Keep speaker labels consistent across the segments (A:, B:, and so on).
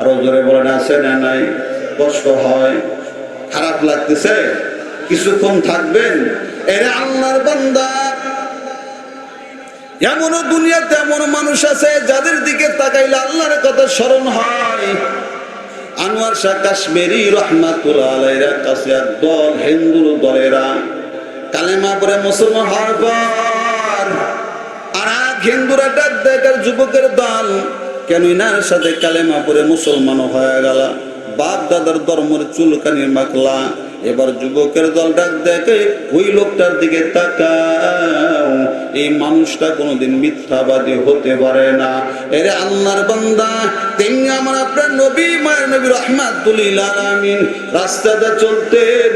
A: আরও জোরে বলেন, আছে না নাই? কষ্ট হয়। খারাপ লাগতেছে? কিছুক্ষণ থাকবেন। এরা আল্লাহর বান্দা। এমনও দুনিয়াতে এমন মানুষ আছে, যাদের দিকে তাকাইলে আল্লাহর কথা স্মরণ হয়। আনোয়ার শাহ কাশ্মীরি রহমাতুল্লাহ আলাইরা কাছে দল হিন্দুর দলেরা। কালেমা পরে মুসলমান হওয়ার পর আর এক হিন্দুরা ডাক দেখার যুবকের দল। কেন ইনার সাথে কালেমা পরে মুসলমানও হয়ে গেল। বাপ দাদার ধর্মের চুলকানি মাখলা। এবার যুবকের দল ডাক দেখে ওই লোকটার দিকে তাকাও। এই মানুষটা কোনোদিন মিথ্যাবাদী হতে পারে না। এরে আল্লাহর বান্দা, তিনি আমার আপনার নবী, মায়ের নবী রহমাতুল্লিল আলামিন। রাস্তাতে চলতেন,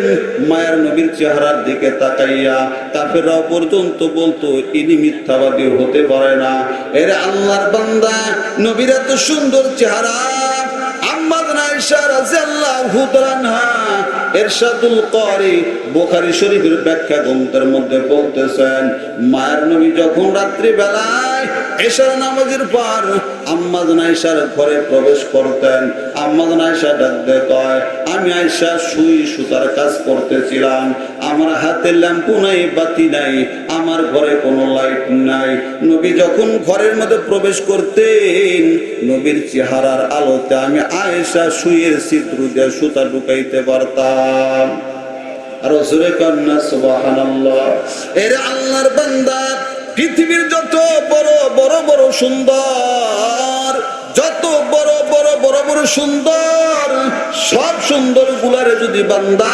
A: মায়ের নবীর চেহারার দিকে তাকাইয়া কাফেররা পর্যন্ত বলতো, ইনি মিথ্যাবাদী হতে পারে না। এরে আল্লাহর বান্দা, নবীর এত সুন্দর চেহারা। মধ্যে বলতেছেন মায়ের নবী যখন রাত্রি বেলায় এশার নামাজের পর আম্মাদ নাইশার ঘরে প্রবেশ করতেন। আম্মাদ নাইশা ডাক দিয়ে কয়, আমি আয়সা সুই সুতার কাজ করতেছিলাম। আমার হাতে ল্যাম্পু নাই, বাতি নাই, আমার ঘরে কোনো লাইট নাই। নবী যখন ঘরের মধ্যে প্রবেশ করতেন, নবীর চেহারার আলোতে আমি আয়েশা সুইয়ের ছিদ্র দিয়ে সুতা ঢুকাইতে পারতাম। আর জোরে কন্যা, সুবহানাল্লাহ। এর আল্লাহর বান্দা পৃথিবীর যত বড় বড় বড় সুন্দর, যত বড় বড় বড় বড় সুন্দর, সব সুন্দর গুলারে যদি বান্দা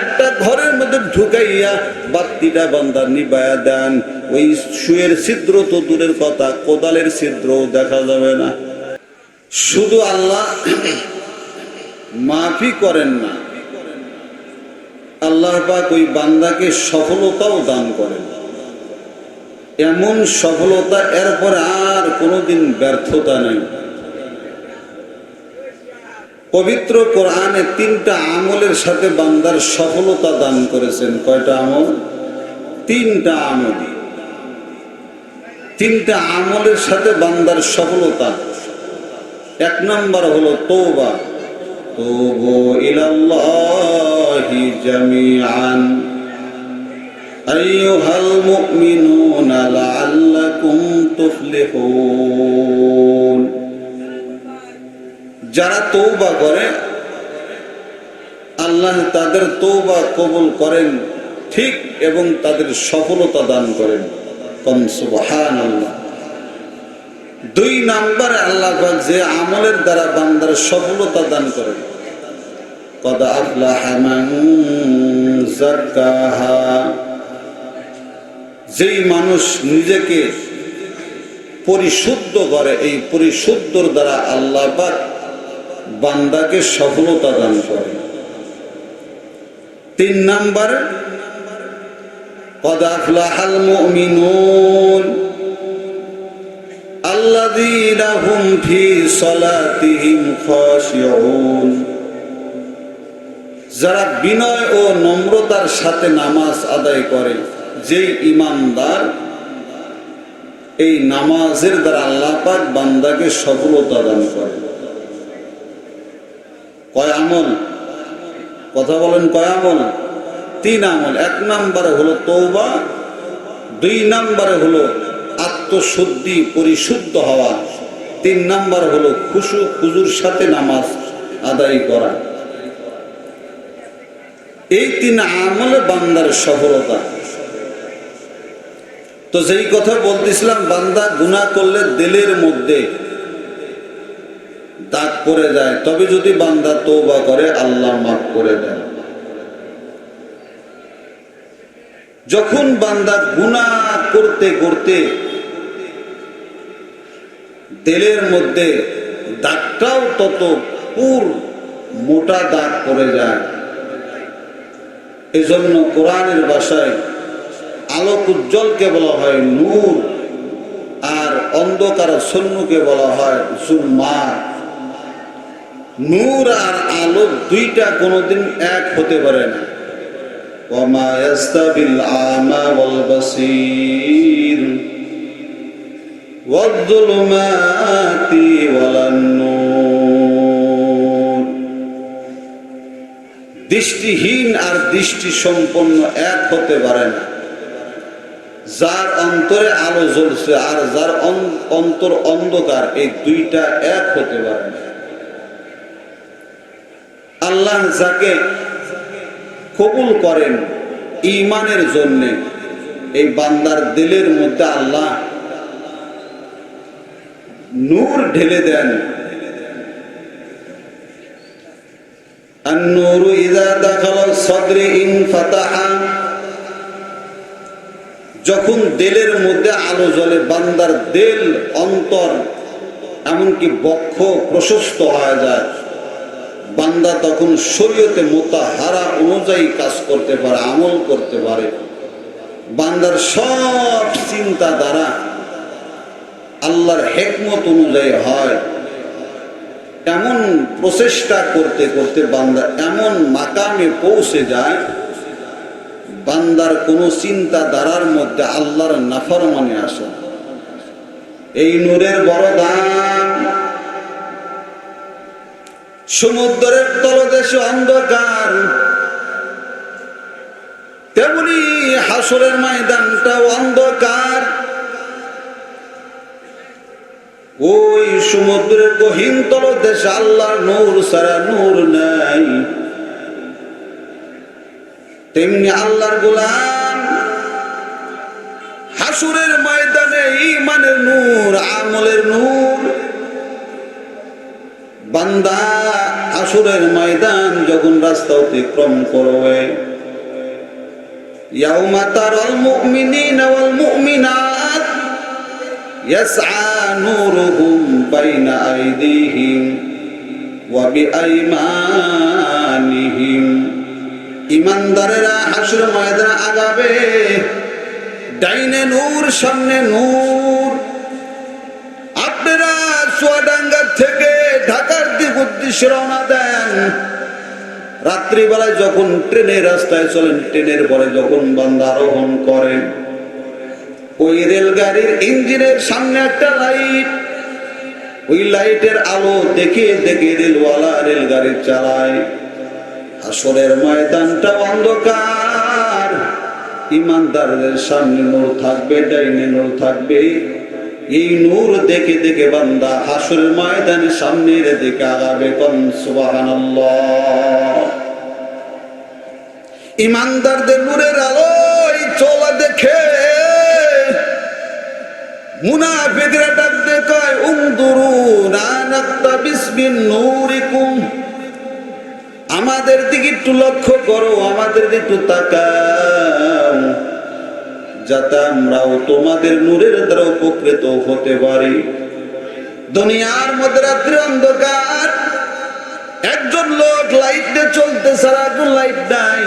A: একটা ঘরের মধ্যে ঢুকাইয়া বাত্তিটা বান্দা নিবায়া দেন, ওই শুয়ের ছিদ্র তো দূরের কথা, কোদালের ছিদ্র দেখা যাবে না। শুধু আল্লাহ মাফি করেন না, আল্লাহ পাক ওই বান্দাকে সফলতাও দান করেন। এমন সফলতা, এরপরে আর কোনোদিন ব্যর্থতা নেই। পবিত্র কোরআনে তিনটা আমলের সাথে বান্দার সফলতা দান করেছেন। কয়টা আমল? তিনটা আমল। তিনটা আমলের সাথে বান্দার সফলতা। এক নম্বর হলো তৌবা তোবো ইলাল্লাহি জামিআন। আইয়ুহাল মুমিনুনা। লাআল্লাকুম তুফলিহুন। যারা তৌবা করে, আল্লাহ তাদের তৌবা কবুল করেন ঠিক এবং তাদের সফলতা দান করেন। কন সুবহানাল্লাহ। দুই নাম্বারে আল্লাহ যে আমলের দ্বারা বান্দার সফলতা দান করেন। কদ আফলাহা মান যাক্কাহা যেই মানুষ নিজেকে পরিশুদ্ধ করে, এই পরিশুদ্ধর দ্বারা আল্লাহ বান্দাকে সফলতা দান করে। তিন নাম্বার যারা বিনয় ও নম্রতার সাথে নামাজ আদায় করে যেই ইমানদার এই নামাজের দ্বারা আল্লাহ পাক বান্দাকে সফলতা দান করে। কয় আমল? কথা বলেন কয় আমল? তিন আমল। এক নাম্বারে হলো তৌবা দুই নাম্বারে হলো আত্মশুদ্ধি, পরিশুদ্ধ হওয়া, তিন নাম্বার হলো খুশু খুজুর সাথে নামাজ আদায় করা। এই তিন আমলে বান্দার সফলতা। তো যেই কথা বলতেছিলাম, বান্দা গুণা করলে দিলের মধ্যে দাগ পড়ে যায়। তবে যদি বান্দা তৌবা করে, আল্লাহ মাফ করে দেয় যখন বান্দা গুণা করতে করতে তেলের মধ্যে দাগটাও তত পুর মোটা দাগ পড়ে যায়। এজন্য কোরআনের ভাষায় আলোক উজ্জ্বলকে বলা হয় নূর, আর অন্ধকার সন্নুকে বলা হয় জুম্মা নূর আর আলোক দুইটা কোনোদিন এক হতে পারে না। দৃষ্টিহীন আর দৃষ্টি সম্পন্ন এক হতে পারে না। যার অন্তরে আলো জ্বলছে আর যার অন- অন্তর অন্ধকার এই দুইটা এক হতে পারে না আল্লাহ যাকে কবুল করেন ইমানের জন্য এই বান্দার দিলের মধ্যে আল্লাহ নূর ঢেলে দেন النور إذا دخل الصدر انفتح যখন দেলের মধ্যে আলো জ্বলে, বান্দার দেল অন্তর এমনকি বক্ষ প্রশস্ত হয়ে যায়। বান্দা তখন শরীয়তে মোতাহারা অনুযায়ী কাজ করতে পারে, আমল করতে পারে। বান্দার সব চিন্তা দ্বারা আল্লাহর হেকমত অনুযায়ী হয়। এমন প্রচেষ্টা করতে করতে বান্দা এমন মাকামে পৌঁছে যায় বান্দার কোনো চিন্তা দ্বারার মধ্যে আল্লাহর নাফর মানে আসে। এই নূরের বড় দাম সমুদ্রের তলদেশে অন্ধকার। তেমনি হাসরের ময়দানটাও অন্ধকার। ওই সমুদ্রের গহীন তলদেশে আল্লাহর নূর সারা নূর নাই। তেমনি আল্লাহর গোলাম হাসুরের ময়দানে ইমানের নূর আমলের নূর বান্দা হাসুরের ময়দান যখন রাস্তা অতিক্রম করবে يوم ترى المؤمنين والمؤمنات يسعى نورهم بين أيديهم وبأيمانهم ইমানদারেরা হাসুর ময়দানে আগাবে। ডাইনে নূর, সামনে নূর। আপনারা চুয়াডাঙ্গা থেকে ঢাকার দিক উদ্দেশ্যে রওনা দেন। রাত্রিবেলায় যখন ট্রেনের রাস্তায় চলেন, ট্রেনের পরে যখন বান্দা আরোহণ করেন ওই রেলগাড়ির ইঞ্জিনের সামনে একটা লাইট। ওই লাইটের আলো দেখে দেখে রেলওয়ালা রেলগাড়ি চালায়। আসরের ময়দানটা অন্ধকার। ইমানদারদের সামনে নূর থাকবে, ডাইনে নূর থাকবে। এই নূর দেখে দেখে বান্দা হাসরের ময়দানের সামনের দিকে আগাবে কন, সুবহানাল্লাহ। ইমানদারদের নূরের আলোয় চলা দেখে মুনা মুনাফিকরা ডাক দেখায় উমদুরু নানাক্তা বিসমিন নূরিকুম। আমাদের দিকে একটু লক্ষ্য করো, আমাদের একটু তাকাও, যাতে আমরাও তোমাদের নূরের দ্বারা উপকৃত হতে পারি। দুনিয়ার মধ্যে রাত্রি অন্ধকার, একজন লোক লাইট দিয়ে চলতে সারা এখন লাইট নাই।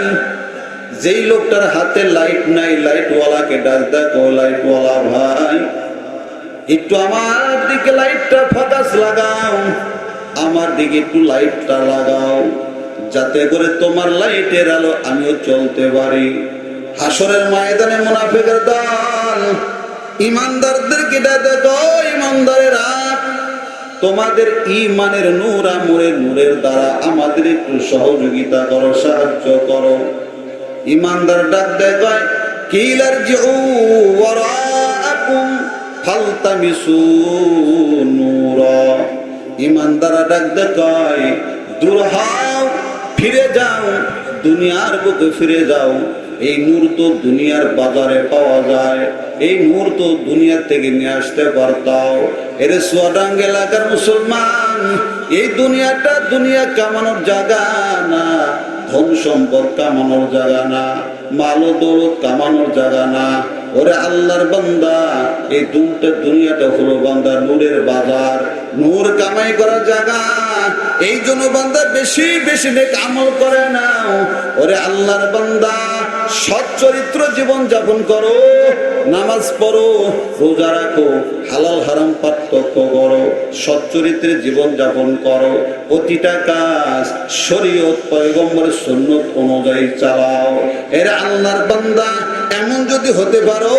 A: যেই লোকটার হাতে লাইট নাই লাইটওয়ালাকে ডাক দেখো লাইটওয়ালা ভাই, একটু আমার দিকে লাইটটা ফোকাস লাগাও, আমার দিকে একটু লাইটটা লাগাও। যাতে করে তোমার লাইটের আলো আমিও চলতে পারি। হাসরের ময়দানে মুনাফিকের দল, ইমানদারদের দেখো ইমানদারেরা, তোমাদের ইমানের নূর আমরের নূরের দ্বারা আমাদের একটু সহযোগিতা করো, সাহায্য করো। ইমানদার ডাক দেখায় কিলার জিউ ওয়ারাআকুম ফালতামিসু নূরা। ইমানদারা ডাক দূর হও ফিরে যাও, দুনিয়ার বুকে ফিরে যাও। এই নূর তো দুনিয়ার বাজারে পাওয়া যায়। এই নূর তো দুনিয়া থেকে নিয়ে আসতে পারতাও। এর সোয়াডাঙ্গ এলাকার মুসলমান, এই দুনিয়াটা দুনিয়া কামানোর জায়গা না, ধন সম্পদ কামানোর জায়গা না, মাল দৌলত কামানোর জায়গা না। ওরে আল্লাহর বান্দা, এই দুটা দুনিয়াটা হলো বান্দা নূরের বাজার, নূর কামাই করার জায়গা। এই জন্য বান্দা বেশি বেশি নেক আমল করে না ওরে আল্লাহর বান্দা সৎ চরিত্র জীবন যাপন করো, নামাজ পড়ো, রোজা রাখো, হালাল হারাম পার্থক্য করো, সৎ চরিত্রে জীবন যাপন করো, প্রতিটা কাজ শরীয়ত পয়গম্বরের সুন্নত অনুযায়ী চালাও। এর আল্লাহর বান্দা এমন যদি হতে পারো,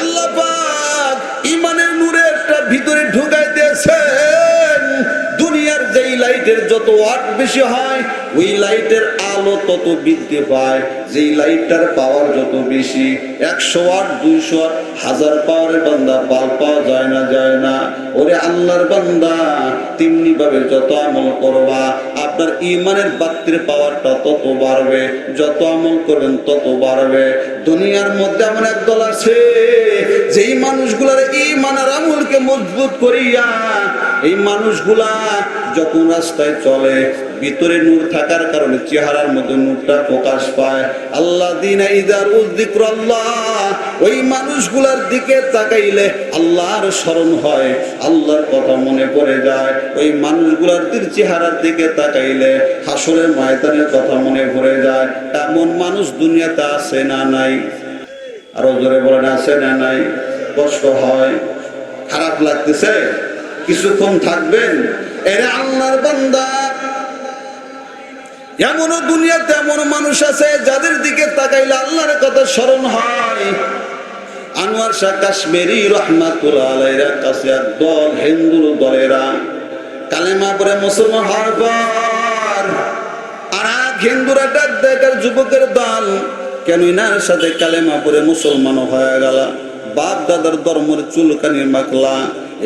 A: আল্লাহ পাক ইমানের নূরে একটা ভিতরে ঢুকাই দিয়েছেন। দুনিয়ার যেই লাইটের যত ওয়াট বেশি হয় ওই লাইটের আলো তত বৃদ্ধি পায়, যেই লাইটটার পাওয়ার যত বেশি, একশো আট, দুইশো আট, হাজার পাওয়ারের বান্দা বাল পাওয়া যায় না যায় না। ওরে আল্লাহর বান্দা তেমনি ভাবে যত আমল করবা, আপনার ইমানের বাত্তির পাওয়ারটা তত বাড়বে, যত আমল করবেন তত বাড়বে। দুনিয়ার মধ্যে এমন একদল আছে, যেই মানুষগুলার ইমানের আমলকে মজবুত করিয়া, এই মানুষগুলা যখন রাস্তায় চলে ভিতরে নূর থাকার কারণে চেহারার মধ্যে নূরটা প্রকাশ পায়। আল্লাহ দিন ওই মানুষগুলার দিকে তাকাইলে আল্লাহর স্মরণ হয়, আল্লাহর কথা মনে পড়ে যায়। ওই মানুষগুলার চেহারার দিকে তাকাইলে হাসরের ময়দানের কথা মনে পড়ে যায়। এমন মানুষ দুনিয়াতে আছে না নাই? আরও জোরে বলেন, আছে না নাই? কষ্ট হয়? খারাপ লাগতেছে? কিছুক্ষণ থাকবেন? এরে আল্লাহর বান্দা। এমনও দুনিয়াতে এমন মানুষ আছে যাদের দিকে তাকাইলে আল্লাহর কথা স্মরণ হয়। আনোয়ার শাহ কাশ্মীরি রহমাতুল্লাহ কাছে দল হিন্দুর দলেরা কালেমা পরে মুসলমান হওয়ার পর আর এক হিন্দুরা ডাক দেখার যুবকের দল। কেন ইনার সাথে কালেমা পরে মুসলমানও হয়ে গেল। বাপ দাদার ধর্মের চুলকানি মাখলা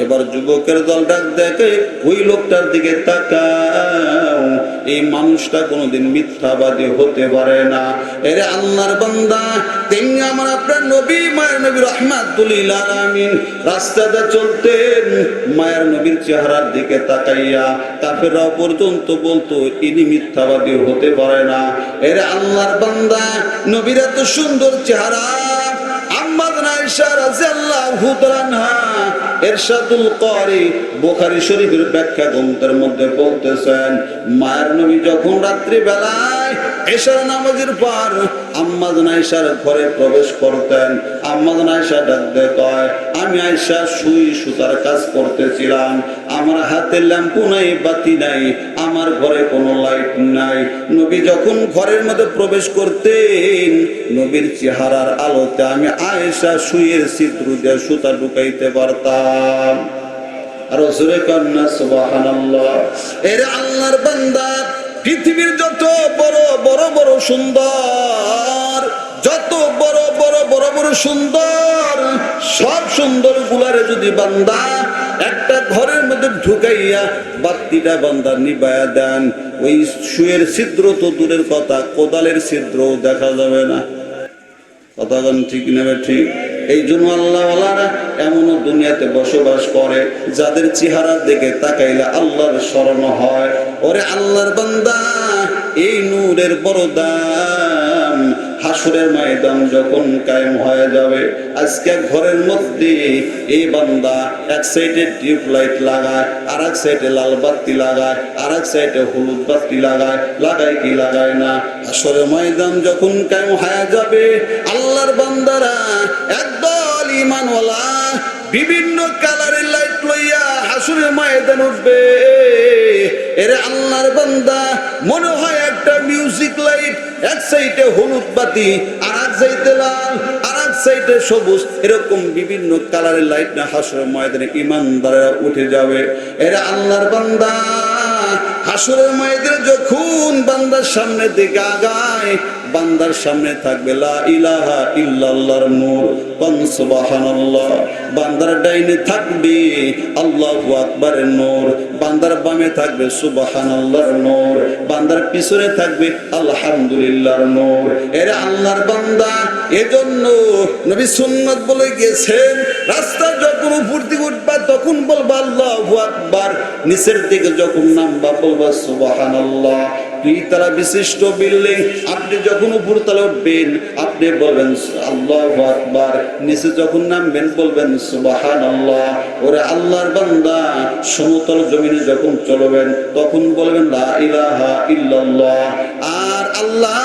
A: এবার যুবকের দল ডাক দেখে ওই লোকটার দিকে তাকাও। এই মানুষটা কোনোদিন মিথ্যাবাদী হতে পারে না। এরে আল্লাহর বান্দা তেমনি আমার আপনার নবী, মায়ের নবী রহমাতুল্লিল আলামিন। রাস্তাতে চলতেন, মায়ের নবীর চেহারার দিকে তাকাইয়া কাফেররা পর্যন্ত বলতো, ইনি মিথ্যাবাদী হতে পারে না। এরে আল্লাহর বান্দা, নবীর এত সুন্দর চেহারা ব্যাখ্যা মধ্যে মায়ের নবী যখন রাত্রি বেলায় এশার নামাজের পর আম্মাদ নাইশার ঘরে প্রবেশ করতেন। আম্মাদ নাইশা ডাক দিয়ে কয়, আমি আয়সা সুই সুতার কাজ করতেছিলাম। আমার হাতে ল্যাম্পু নাই, বাতি নাই, আমার ঘরে কোনো লাইট নাই। নবী যখন ঘরের মধ্যে প্রবেশ করতেন, নবীর চেহারার আলোতে আমি আয়েশা সুইয়ের ছিদ্র দিয়ে সুতা ঢুকাইতে পারতাম। আর জোরে কন্যা, সুবহানাল্লাহ। এর আল্লাহর বান্দা পৃথিবীর যত বড় বড় বড় সুন্দর, যত বড় বড় বড় বড় সুন্দর, সব সুন্দর গুলারে যদি বান্দা একটা ঘরের মধ্যে ঢুকাইয়া বাত্তিটা বান্দা নিবায়া দেন, ওই শুয়ের ছিদ্র তো দূরের কথা, কোদালের ছিদ্র দেখা যাবে না। কথাগণ ঠিক নেবে ঠিক? এই জন্য আল্লাহওয়ালারা এমনও দুনিয়াতে বসবাস করে, যাদের চেহারার দিকে তাকাইলে আল্লাহর স্মরণ হয়। ওরে আল্লাহর বান্দা, এই নূরের বড় দাম হাসুরের ময়দান যখন কায়েম হয়ে যাবে, আজকে ঘরের মধ্যে এই বান্দা এক সাইডে টিউব লাইট লাগায় আর এক সাইডে লাল বাতি লাগায় আর এক সাইডে হলুদ বাতি লাগায় লাগায় কি লাগায় না? হাসুরের ময়দান যখন কায়েম হয়ে যাবে, আল্লাহর বান্দারা একদল ইমানওয়ালা, বিভিন্ন লইয়া হাসুরের ময়দান উঠবে। এরে আল্লাহর বান্দা, মনে হয় একটা মিউজিক লাইট এক সাইডে হলুদ বাতি, আর এক সাইডে লাল, আর এক সাইডে সবুজ। এরকম বিভিন্ন কালারের লাইট না হাসুরের ময়দানে ইমানদারেরা উঠে যাবে। এরা আল্লাহর বান্দা, হাসুরের ময়দানে যখন বান্দার সামনে দিকে আগায় বান্দার সামনে থাকবে, লা ইলাহা ইল্লাল্লাহর নূর কোন সুবহানাল্লাহ। বান্দার ডাইনে থাকবে, আল্লাহু আকবারের নূর বান্দার বামে থাকবে, সুবহানাল্লাহর নূর বান্দার পিছনে থাকবে, আলহামদুলিল্লাহর নূর এরা আল্লাহর বান্দা। এজন্য নবী সুন্নাত বলে গেছেন রাস্তা যখন উপর দিকে উঠবা, তখন বলবা, আল্লাহু আকবার নিচের দিকে যখন নামবা, বলবা, সুবহানাল্লাহ দুই বিশিষ্ট বিল্ডিং, আপনি যখন উপর তলা উঠবেন, আপনি বলবেন, আল্লাহ আকবার। নিচে যখন নামবেন, বলবেন সুবাহান আল্লাহ ওরে আল্লাহর বান্দা, সমতল জমিনে যখন চলবেন, তখন বলবেন, লা ইলাহা ইল্লাল্লাহ। আর আল্লাহ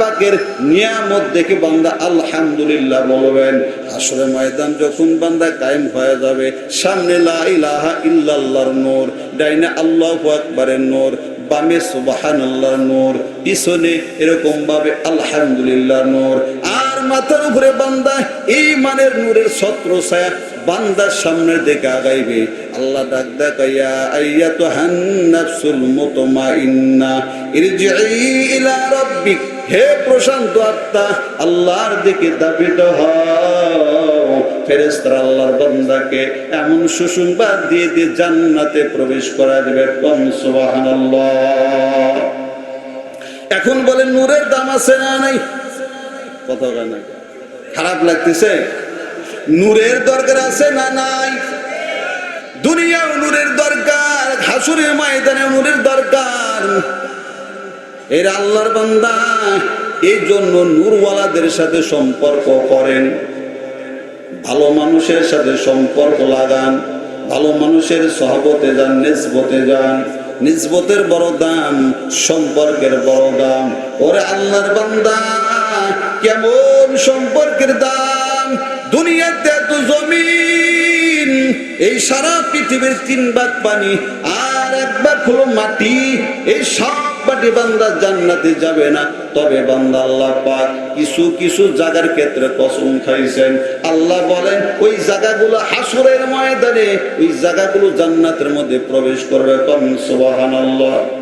A: পাকের নিয়ামত দেখে বান্দা, আলহামদুলিল্লাহ, বলবেন। আসলে ময়দান যখন বান্দা কায়েম হয়ে যাবে, সামনে লা ইলাহা ইল্লাল্লাহর নূর, ডাইনে আল্লাহু আকবারের নূর বামে সুবাহান আল্লাহর নূর, পিছনে এরকম ভাবে আলহামদুলিল্লাহ নূর। আর মাথার উপরে বান্দা এই মানের নূরের ছত্র ছায়া বান্দার সামনের দিকে আগাইবে। আল্লাহ ডাক দেখাইয়া আইয়া তো হান্নাফসুল মুতমাইন্না ইরজিই ইলা রাব্বিক। হে প্রশান্ত আত্মা, আল্লাহর দিকে দাবিত হও। আল্লাহর এমন সুসংবাদ দিয়ে দিয়ে জান্নাতে প্রবেশ করা দেবে কম এখন বলেন, নূরের দাম আছে না নাই? কথা না। খারাপ লাগতেছে? নূরের দরকার আছে না নাই? দুনিয়াও নূরের দরকার হাসুরের ময়দানে নূরের দরকার এর আল্লাহর বান্দা এই জন্য নূরওয়ালাদের সাথে সম্পর্ক করেন। ভালো মানুষের সাথে সম্পর্ক লাগান, ভালো মানুষের সহবতে যান, নিসবতে যান। নিসবতের বড় দাম, সম্পর্কের বড় দাম। ওরে আল্লাহর বান্দা, কেমন সম্পর্কের দাম? দুনিয়াতে এত জমিন এই সারা পৃথিবীর তিন ভাগ পানি আর এক হলো মাটি। এই সব বান্দা জান্নাতে যাবে না। তবে বান্দা আল্লাহ পাক কিছু কিছু জায়গার ক্ষেত্রে কসম খাইছেন। আল্লাহ বলেন, ওই জায়গাগুলো হাসুরের ময়দানে, ওই জায়গাগুলো জান্নাতের মধ্যে প্রবেশ করবে। কম সুবহানাল্লাহ।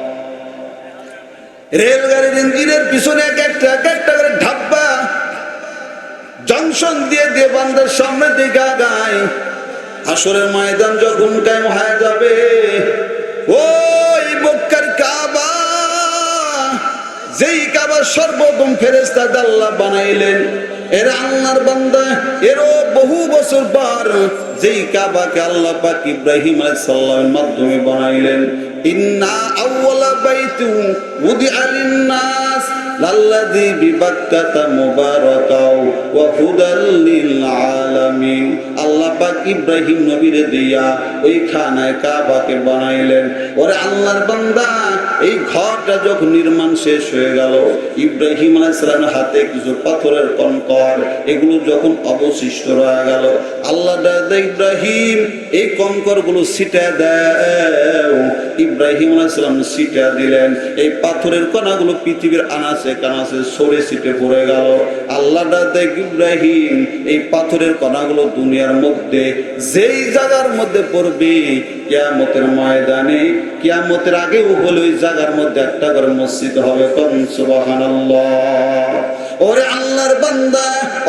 A: রেলগাড়ির ইঞ্জিনের পিছনে এক একটা এক একটা করে ধাপ্পা জংশন দিয়ে দিয়ে বান্দার সামনে দিকে আগায় আসরের ময়দান যখন কায়েম হয়ে যাবে, ওই বক্কার কাবা, যেই কাবা সর্বপ্রথম ফেরেস্তা আল্লাহ বানাইলেন, এর আল্লাহর বান্দা, এরও বহু বছর পর যেই কাবাকে আল্লাহ পাক ইব্রাহিম আলাইহিস সালামের মাধ্যমে বানাইলেন ইন্না আউওয়ালা বাইতু উদিআ লিন-নাস লাল্লাযী বিবাক্কাতা মুবারাকাও আলামিন। আল্লাহ পাক ইব্রাহিম নবীরে দিয়া ওই খানায় কাবাকে বানাইলেন। ওরে আল্লাহর বান্দা, এই ঘরটা যখন নির্মাণ শেষ হয়ে গেল, ইব্রাহিম আলাইহিস সালামের হাতে কিছু পাথরের কঙ্কর, এগুলো যখন অবশিষ্ট রয়ে গেল, আল্লাহ ইব্রাহিম, এই কঙ্করগুলো ছিটা দেও। ইব্রাহিম আলাইসালাম ছিটা দিলেন। এই পাথরের কণাগুলো পৃথিবীর আনাচে কানাচে সরে ছিটে পড়ে গেল। আল্লাহ ইব্রাহিম, এই পাথরের কণাগুলো দুনিয়ার মধ্যে, যেই জায়গার মধ্যে পড়বে, কিয়ামতের ময়দানে, কিয়ামতের আগে হলে ওই জায়গার মধ্যে একটা করে মসজিদ হবে। কন সুবহানাল্লাহ। ওরে আল্লাহর বান্দা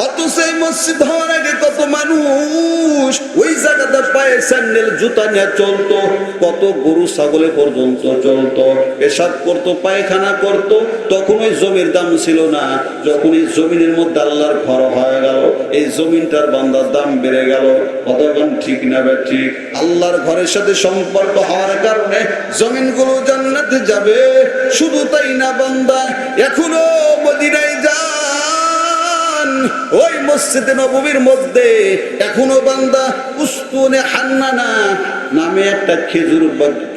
A: অত সেই মসজিদ হওয়ার আগে কত মানুষ ওই জায়গাটা পায়ে স্যান্ডেল, জুতা নিয়ে চলতো, কত গরু, ছাগলে পর্যন্ত চলতো, পেশাব করতো, পায়খানা করতো, তখন ওই জমির দাম ছিল না। যখন এই জমিনের মধ্যে আল্লাহর ঘর হয়ে গেল, এই জমিনটার বান্দার দাম বেড়ে গেল। কতক্ষণ ঠিক না বে ঠিক? আল্লাহর ঘরের সাথে সম্পর্ক হওয়ার কারণে জমিনগুলো জান্নাতে যাবে। শুধু তাই না বান্দা, এখনও মদিনায় যান ওই মসজিদে নবমীর মধ্যে এখনও বান্দা উস্তুনে হান্নানা নামে একটা খেজুর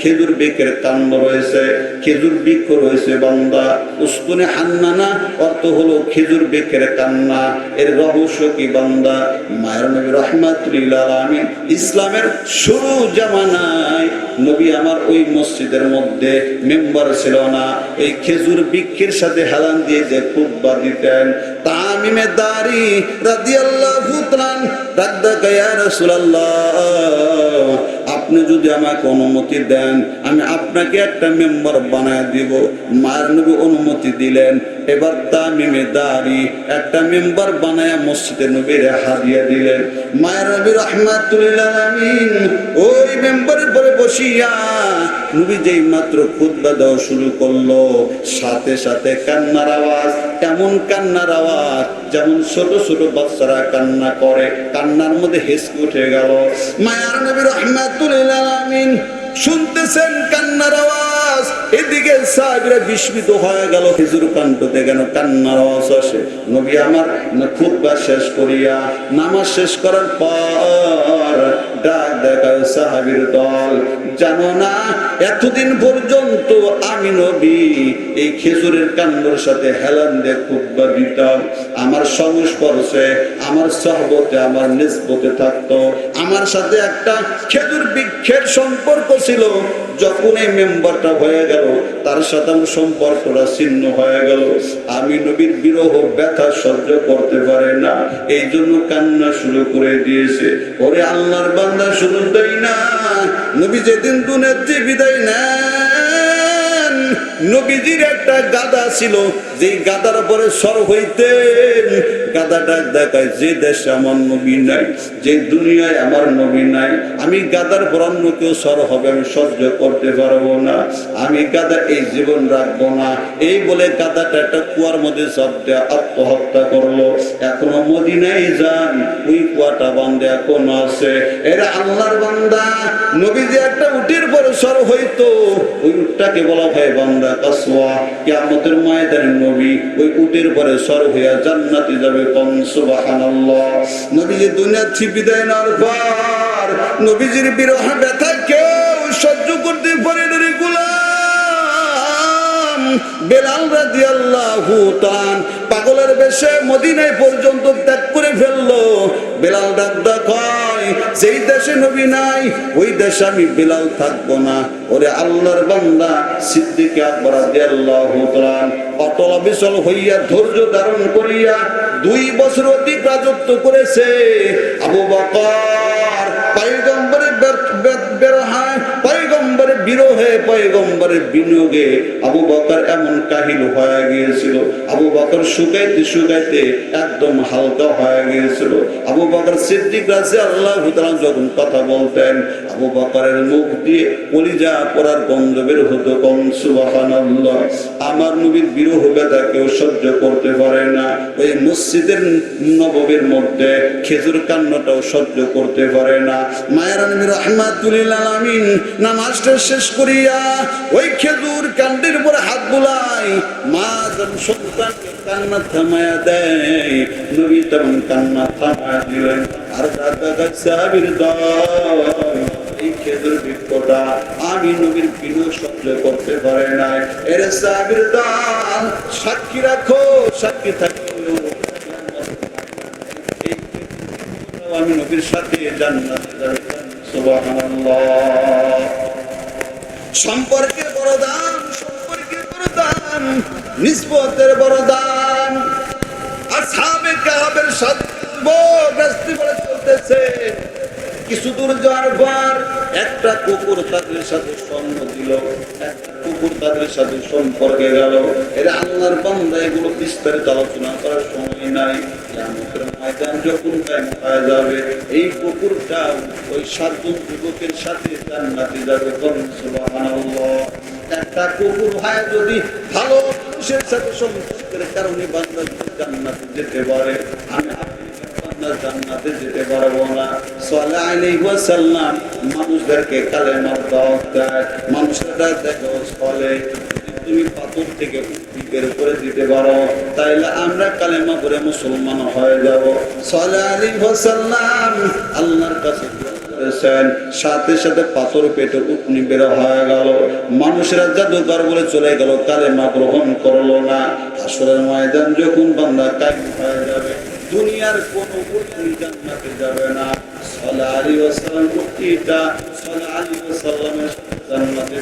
A: খেজুর বৃক্ষের কাণ্ড রয়েছে, খেজুর বৃক্ষ রয়েছে বান্দা। উস্তুনে হান্নানা অর্থ হলো খেজুর বৃক্ষের কান্না এর রহস্য কি বান্দা? মায়ের নবী রহমাতুল্লাহ আলামিন ইসলামের শুরু জামানায় নবী আমার ওই মসজিদের মধ্যে মেম্বার ছিল না। এই খেজুর বৃক্ষের সাথে হেলান দিয়ে যে খুতবা দিতেন তামিমে দারি রাদিয়াল্লাহু তাআলা রাদ্দা ইয়া রাসূলুল্লাহ, আপনি যদি আমাকে অনুমতি দেন, আমি আপনাকে একটা মেম্বার বানায় দিব। মার অনুমতি দিলেন। এবার তামিমে দারি একটা মেম্বার বানায় মসজিদে নবীর হাদিয়া দিলেন, মায়ের নবী রহমাতুল্লাহ ওই মেম্বারের পরে বসিয়া নবী যেই মাত্র খুতবা দেওয়া শুরু করল, সাথে সাথে কান্নার আওয়াজ এমন কান্নার আওয়াজ, যেমন ছোট ছোট বাচ্চারা কান্না করে, কান্নার মধ্যে হেসকে উঠে গেল, মায়ার নবী রহমাতুল্লাহ শুনতেছেন কান্নার আওয়াজ? এদিকে সাহেবরা বিস্মিত হয়ে গেল। খেজুর কাণ্ডতে কেন কান্নার আওয়াজ আসে। নবী আমার খুব শেষ করিয়া নামাজ শেষ করার পর ডাক দেখায় সাহাবীর দল, জানো না, এতদিন পর্যন্ত আমি নবী, এই খেজুরের কাণ্ডর সাথে হেলান দিয়ে খুব দিতাম। আমার সংস্পর্শে, আমার সহবতে, আমার নিসবতে থাকতো। আমার সাথে একটা খেজুর বৃক্ষের সম্পর্ক ছিল। যখন এই মেম্বারটা হয়ে গেল, তার সাথে আমার সম্পর্কটা ছিন্ন হয়ে গেল। আমি নবীর বিরহ ব্যথা সহ্য করতে পারে না। এই জন্য কান্না শুরু করে দিয়েছে। ওরে আল্লাহর বান্দা শুরু দেয় না। নবী যেদিন যে বিদায় নেন নবীজির একটা গাদা ছিল, যেই গাদার পরে সর গাদাটা দেখায়, যে দেশে আমার নবী নাই, যে দুনিয়ায় আমার নবী নাই, আমি গাদার পর অন্য কেউ হবে, আমি সহ্য করতে পারব না। আমি গাদা এই জীবন রাখব না। এই বলে গাদাটা একটা কুয়ার মধ্যে সব আত্মহত্যা করল। এখনও মদিনায় যান, ওই কুয়াটা বান্ধে এখনও আছে। এরা আল্লাহর বান্দা নবী যে একটা উটির পরে সর হইতো। ওই উটটাকে বলা হয় বান্দা। কিয়ামতের নবী ওই উটের পরে সর হইয়া যাবে বিদায় পর। নবীজির বিরহ ব্যথা কেউ সহ্য করতে পারে বেলাল পাগলের বেশে মদিনায় পর্যন্ত ত্যাগ করে ফেলল। বেলাল ডাক ডাক হয় যেই দেশে নবী নাই, ওই দেশে আমি বিলাল থাকব না। ওরে আল্লাহর বান্দা, সিদ্দিক আকবর রাদিয়াল্লাহু তাআলা অটল অবিচল হইয়া, ধৈর্য ধারণ করিয়া, দুই বছর অধিক রাজত্ব করেছে। আবু বকর পয়গম্বরের বেরহায় বিরহে পয়গম্বরের বিনিয়োগে আবু বকর এমন কাহিল হয়ে গিয়েছিল। আবু বকর শুকাইতে শুকাইতে একদম হালকা হয়ে গিয়েছিল। আবু বকর সিদ্দিক রাজি আল্লাহ যখন কথা বলতেন, আবু বকরের মুখ দিয়ে কলিজা পড়ার গন্ধ বের হতো কম, সুবহানাল্লাহ। আমার নবীর বিরহ ব্যথা কেউ সহ্য করতে পারে না। ওই মসজিদের নববীর মধ্যে খেজুর কান্নটাও সহ্য করতে পারে না। মায়ের নবী রহমাতুল্লিল আলামিন নামাজটা শেষ করিয়া ওই খেজুর কান্ডের উপর হাত বুলাই, মা যখন সন্তানকে কান্না থামায়া দেয়, নবী তখন কান্না থামায়া দিলেন। আর দাদা বৃক্ষটা আমি নবীর করতে পারে নাই। এর সাক্ষী রাখো, সাক্ষী খেজুর আমি নবীর সাথে জান্নাতে সম্পর্কের বড় দান সম্পর্কের বড় দান নিষ্পতের বড় দান আর কাহাবের সাথে ব্যস্ত বলে চলতেছে। কিছু দূর যাওয়ার পর একটা কুকুর তাদের সাথে সঙ্গ দিল, একটা কুকুর তাদের সাথে সম্পর্কে গেল। এরা আল্লাহর বান্দা এগুলো বিস্তারিত আলোচনা করার সময় নাই। ময়দান যখন যাবে, এই কুকুরটা ওই একটা কুকুর হয় যদি ভালো মানুষের সাথে যেতে পারে, আমি জান্নাতে যেতে পারব না আলাইহি ওয়াসাল্লাম, মানুষদেরকে কালেমার দাওয়াত দেয়। মানুষেরা দেখো ফলে তুমি পাথর থেকে বের করে দিতে পারো। তাইলে আমরা কালেমা করে মুসলমান হয়ে যাব। সাল্লাল্লাহু আলাইহি ওয়াসাল্লাম আল্লাহর কাছে সাথে সাথে পাথর পেটে উঠনি বের হয়ে গেল। মানুষেরা জাদুকর বলে চলে গেল কালেমা গ্রহণ করল না। আসরের ময়দান যখন বান্দা কায়েম হয়ে যাবে দুনিয়ার কোন উঠনি জান্নাতে যাবে না। সাল্লাল্লাহু আলাইহি ওয়াসাল্লাম উঠনিটা সাল্লাল্লাহু আলাইহি ওয়াসাল্লামের জান্নাতে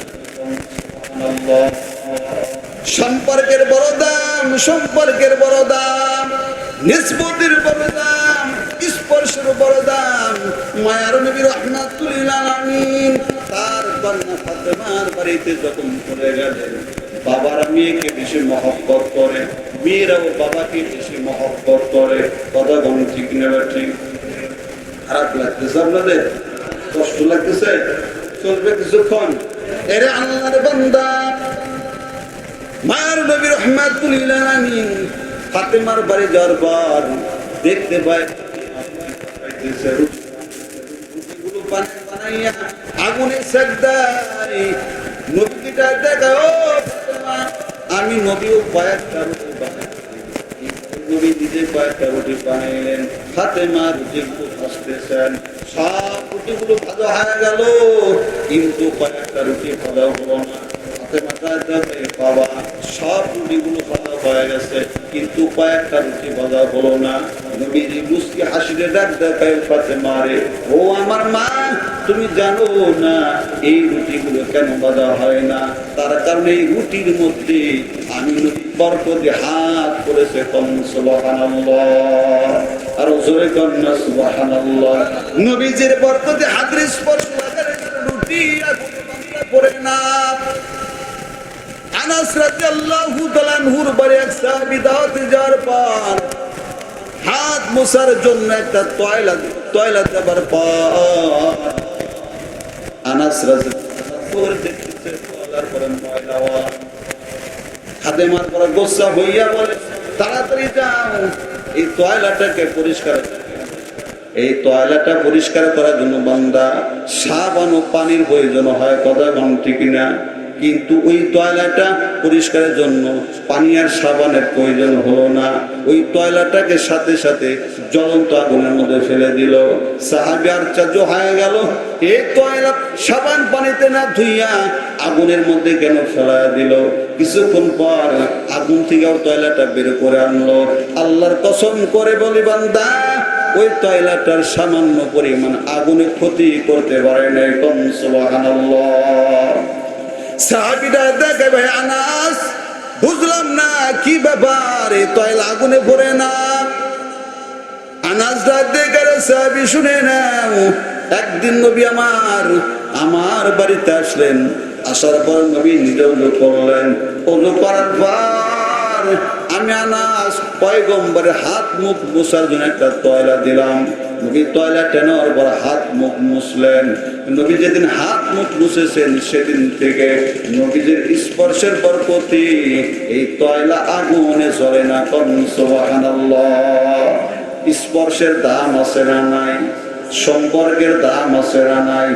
A: সম্পর্কের বড় দাম, সম্পর্কের বড় দাম নিসবতের বড় দাম, স্পর্শের বড় দাম। মায়ার নবী রহমাতুল্লাহ আলামিন তার কন্যা ফাতেমার বাড়িতে যখন চলে গেলেন, বাবার মেয়েকে বেশি মহব্বত করে। মেয়েরাও বাবাকে বেশি মহব্বত করে ঠিক নেবে ঠিক। খারাপ লাগতেছে আপনাদের? কষ্ট লাগতেছে? চলবে কিছুক্ষণ? এরে আল্লাহর বান্দা। নবী বাড়ি যাওয়ার দেখতে পায় আগুনে আমি কয়েকটা রুটি নবী নিজে কয়েকটা রুটি বানাইলেন ফাতেমা রুটি খুব হাসতেছেন সব রুটিগুলো ভাজা হয়ে গেল। কিন্তু কয়েকটা রুটি ভাজা হলো না। হাতে বাবা, সব রুটিগুলো হয়ে গেছে, কিন্তু কয়েকটা রুটি না। মারে ও আমার মা, তুমি জানো না এই রুটিগুলো কেন ভাজা হয় না? তার কারণে এই রুটির মধ্যে আমি বরকতে হাত করেছে কম, সুবহানাল্লাহ। আর জোরে কন্যা সুবহানাল্লাহ। নবীজির বরকতে হাতের স্পর্শ রুটি পড়ে না। হাত মোছার জন্য একটা টয়লেট টয়লেট দেবার পর আনাস খাদেমার পরে তাড়াতাড়ি এই তয়লাটাকে পরিষ্কার এই পরিষ্কার করার জন্য বান্দা সাবান ও পানির প্রয়োজন হয় কথা ঘন্টি কিনা? কিন্তু ওই তয়লাটা পরিষ্কারের জন্য পানি আর সাবানের প্রয়োজন হলো না। ওই তয়লাটাকে সাথে সাথে জ্বলন্ত আগুনের মধ্যে ফেলে দিল। সাহাবি আর চার্য হয়ে গেল এই টয়লেট সাবান পানিতে না ধুইয়া আগুনের মধ্যে কেন ফেলা দিল? কিছুক্ষণ পর আগুন থেকেও তয়লাটা বের করে আনলো। আল্লাহর কসম করে বলি, বান্দা, ওই তয়লাটার সামান্য পরিমাণ আগুনে ক্ষতি করতে পারে না কম সুবহানাল্লাহ। সাহাবিরা দেখে ভাই, আনাস, বুঝলাম না কি ব্যাপার এই তয়লা আগুনে ভরে না। আনাস দেখে সাহাবি, শুনে নাও, একদিন নবী আমার আমার বাড়িতে আসলেন। আসার পর নবী নিজে করলেন। অনু করার পর আমি আনাস পয়গম্বরের হাত মুখ মুছার জন্য একটা তয়লা দিলাম। নবী তয়লা টেনার পর হাত মুখ মুছলেন। নবী যেদিন হাত মুখ মুছেছেন, সেদিন থেকে নবীজের স্পর্শের বরকতি, এই তয়লা আগুনে চলে না সুবহানাল্লাহ। স্পর্শের দাম আছে না নাই? সম্পর্কের দাম আছে না নাই?